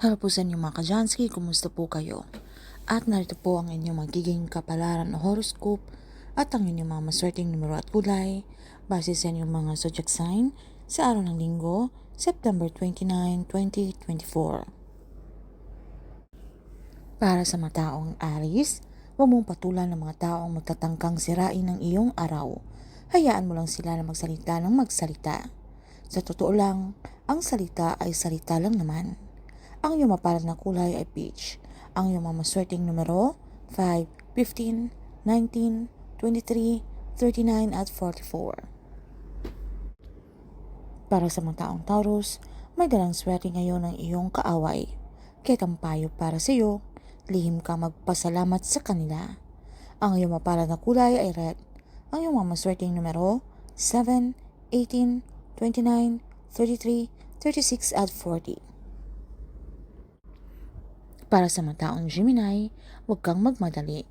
Hello po sa inyo mga kajansky, kumusta po kayo? At narito po ang inyong magiging kapalaran o horoscope at ang inyong mga maswerteng numero at kulay base sa inyong mga zodiac sign sa araw ng linggo, September 29, 2024. Para sa mga taong Aries, huwag mong patulan ng mga taong magtatangkang sirain ng iyong araw. Hayaan mo lang sila na magsalita ng magsalita. Sa totoo lang, ang salita ay salita lang naman. Ang iyong mapalad na kulay ay peach. Ang iyong mga maswerteng numero, 5, 15, 19, 23, 39 at 44. Para sa mga taong Taurus, may dalang swerte ngayon ang iyong kaaway. Kahit ang payo para sa iyo, lihim ka magpasalamat sa kanila. Ang iyong mapalad na kulay ay red. Ang iyong mga maswerteng numero, 7, 18, 29, 33, 36 at 40. Para sa mga taong Gemini, huwag kang magmadali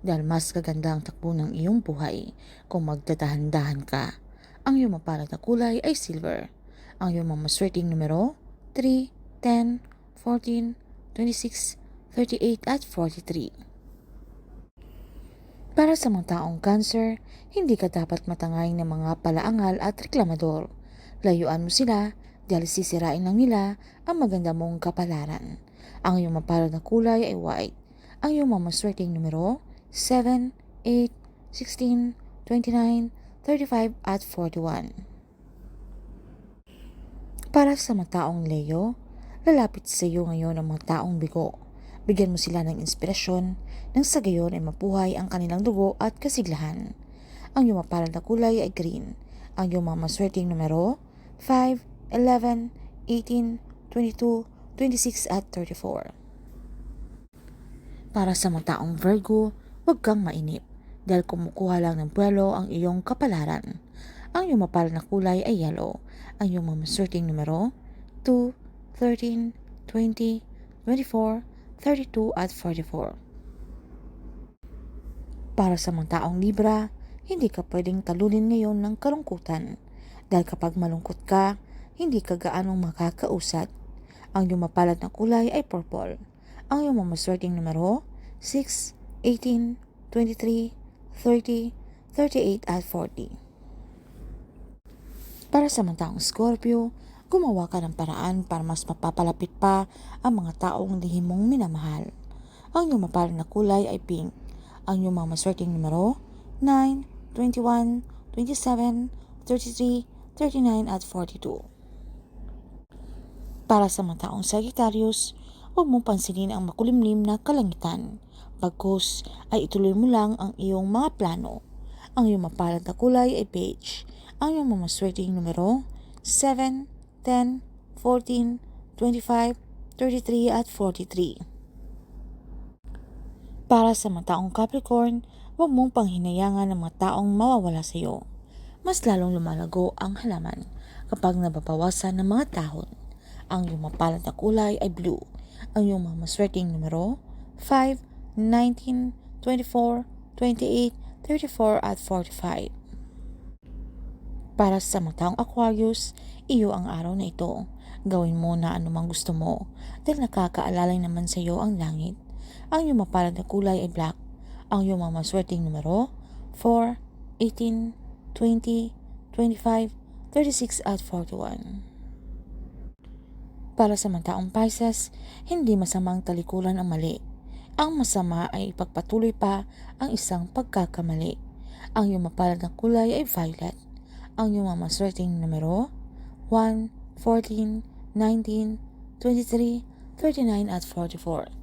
dahil mas gaganda ang takbo ng iyong buhay kung magdadahan-dahan ka. Ang iyong mapalad na kulay ay silver. Ang iyong mga maswerteng numero, 3, 10, 14, 26, 38 at 43. Para sa mga taong cancer, hindi ka dapat matangay ng mga palaangal at reklamador. Layuan mo sila dahil sisirain lang nila ang maganda mong kapalaran. Ang iyong mapalad na kulay ay white. Ang iyong mga maswerteng numero, 7, 8, 16, 29, 35 at 41. Para sa mga taong Leo, lalapit sa iyo ngayon ang mga taong bigo. Bigyan mo sila ng inspirasyon nang sa gayon ay mapuhay ang kanilang dugo at kasiglahan. Ang iyong mapalad na kulay ay green. Ang iyong mga maswerteng numero, 5, 11, 18, 22, 26 at 34. Para sa mga taong Virgo, huwag kang mainip dahil kumukuha lang ng puwelo ang iyong kapalaran. Ang iyong mapalad na kulay ay yellow. Ang iyong mga maswerteng numero, 2, 13, 20, 24, 32 at 44. Para sa mga taong Libra, hindi ka pwedeng talunin ngayon ng kalungkutan dahil kapag malungkot ka, hindi ka gaanong makakausat. Ang iyong mapalad na kulay ay purple. Ang iyong mga maswerteng numero, 6, 18, 23, 30, 38 at 40. Para sa mga taong Scorpio, gumawa ka ng paraan para mas mapapalapit pa ang mga taong lihim mong minamahal. Ang iyong mapalad na kulay ay pink. Ang iyong mga numero, 9, 21, 27, 33, 39 at 42. Para sa mga taong Sagittarius, huwag mong pansinin ang makulimlim na kalangitan. Bagkus ay ituloy mo lang ang iyong mga plano. Ang iyong mapalad na kulay ay beige. Ang iyong mga maswerteng numero, 7, 10, 14, 25, 33 at 43. Para sa mga taong Capricorn, huwag mong panghinayangan ng mga taong mawawala sa iyo. Mas lalong lumalago ang halaman kapag nababawasan ng mga dahon. Ang iyong mapalad na kulay ay blue. Ang iyong mga maswerteng numero, 5, 19, 24, 28, 34 at 45. Para sa mga taong Aquarius, iyo ang araw na ito. Gawin mo na anumang gusto mo dahil nakakaalalay naman sa iyo ang langit. Ang iyong mapalad na kulay ay black. Ang iyong mga maswerteng numero, 4, 18, 20, 25, 36 at 41. Para sa mga taong Pisces, hindi masamang talikuran ang mali. Ang masama ay ipagpatuloy pa ang isang pagkakamali. Ang iyong mapalad na kulay ay violet. Ang iyong mga maswerteng numero, 1, 14, 19, 23, 39 at 44.